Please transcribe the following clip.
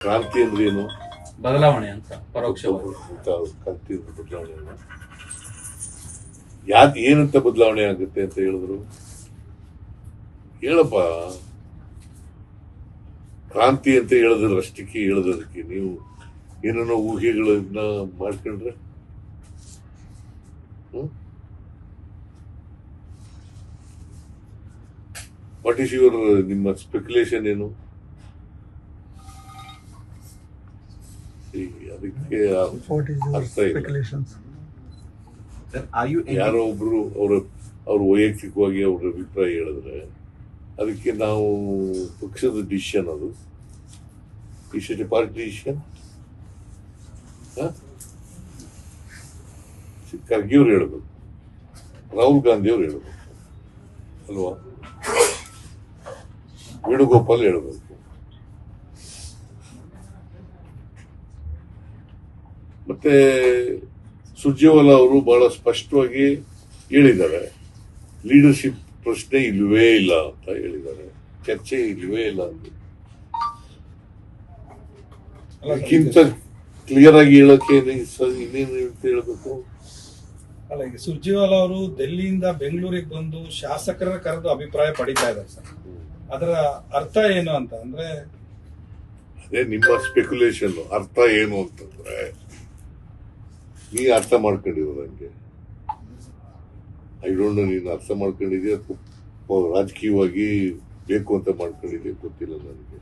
ಕ್ರಾಂತಿ ಅಂದ್ರೆ ಏನು ಬದಲಾವಣೆ ಅಂತ ಪರೋಕ್ಷವಾಗಿ ಅಂತ ಕ್ರಾಂತಿ ಬದಲಾವಣೆ ಯಾಕೆ ಏನಂತ ಬದಲಾವಣೆ ಆಗುತ್ತೆ ಅಂತ ಹೇಳಿದ್ರು? ಹೇಳಪ್ಪ ಕ್ರಾಂತಿ ಅಂತ ಹೇಳಿದ್ರೆ ಅಷ್ಟಕ್ಕೆ ಹೇಳದಕ್ಕೆ ನೀವು ಏನೇನೋ ಊಹೆಗಳನ್ನ ಮಾಡ್ಕೊಂಡ್ರೆ? ವಾಟ್ ಈಸ್ ಯುವರ್ ನಿಮ್ಮ ಸ್ಪೆಕ್ಯುಲೇಷನ್ ಏನು? ಈ ಅದಕ್ಕೆ ಅರ್ಥ ಇಲ್ಲ. ಯಾರೋ ಒಬ್ರು ಅವರ ಅವ್ರ ವೈಯಕ್ತಿಕವಾಗಿ ಅವ್ರ ಅಭಿಪ್ರಾಯ ಹೇಳಿದ್ರೆ ಅದಕ್ಕೆ ನಾವು ಪಕ್ಷದ ಡಿಸಿಷನ್ ಅದು. Is it party decision Kharge ಅವ್ರು ಹೇಳ್ಬೇಕು. ರಾಹುಲ್ ಗಾಂಧಿ ಅವ್ರು ಹೇಳ್ಬೇಕು. ಅಲ್ವಾ? ವೇಣುಗೋಪಾಲ್ ಹೇಳ್ಬೇಕು. ಮತ್ತೆ ಸುರ್ಜೇವಾಲಾ ಅವರು ಬಹಳ ಸ್ಪಷ್ಟವಾಗಿ ಹೇಳಿದ್ದಾರೆ. ಲೀಡರ್ಶಿಪ್ ಪ್ರಶ್ನೆ ಇಲ್ಲವೇ ಇಲ್ಲ ಅಂತ ಹೇಳಿದ್ದಾರೆ. ಚರ್ಚೆ ಇಲ್ಲವೇ ಇಲ್ಲ ಅಂತ. ಕ್ಲಿಯರ್ ಆಗಿ ಹೇಳಕ್ಕೆ ಇನ್ನೇನು ಅಂತ ಹೇಳಬೇಕು? ಅಲ್ಲ ಈಗ ಸುರ್ಜೇವಾಲಾ ಅವರು ದೆಲ್ಲಿಯಿಂದ ಬೆಂಗಳೂರಿಗೆ ಬಂದು ಶಾಸಕರ ಕರೆದು ಅಭಿಪ್ರಾಯ ಪಡಿತಾ ಇದ್ದಾರೆ ಸರ್. ಅದರ ಅರ್ಥ ಏನು ಅಂತ ಅಂದ್ರೆ ಅದೇ ನಿಮ್ಮ ಸ್ಪೆಕ್ಯುಲೇಷನ್ ಅರ್ಥ ಏನು ಅಂತಂದ್ರೆ ನೀ ಅರ್ಥ ಮಾಡ್ಕೊಂಡಿರೋ ನನಗೆ ಐ ಡೋಂಟ್ ನೀನು ಅರ್ಥ ಮಾಡ್ಕೊಂಡಿದ್ಯಾ? ರಾಜಕೀಯವಾಗಿ ಬೇಕು ಅಂತ ಮಾಡ್ಕೊಂಡಿದ್ಯಾ? ಗೊತ್ತಿಲ್ಲ ನನಗೆ.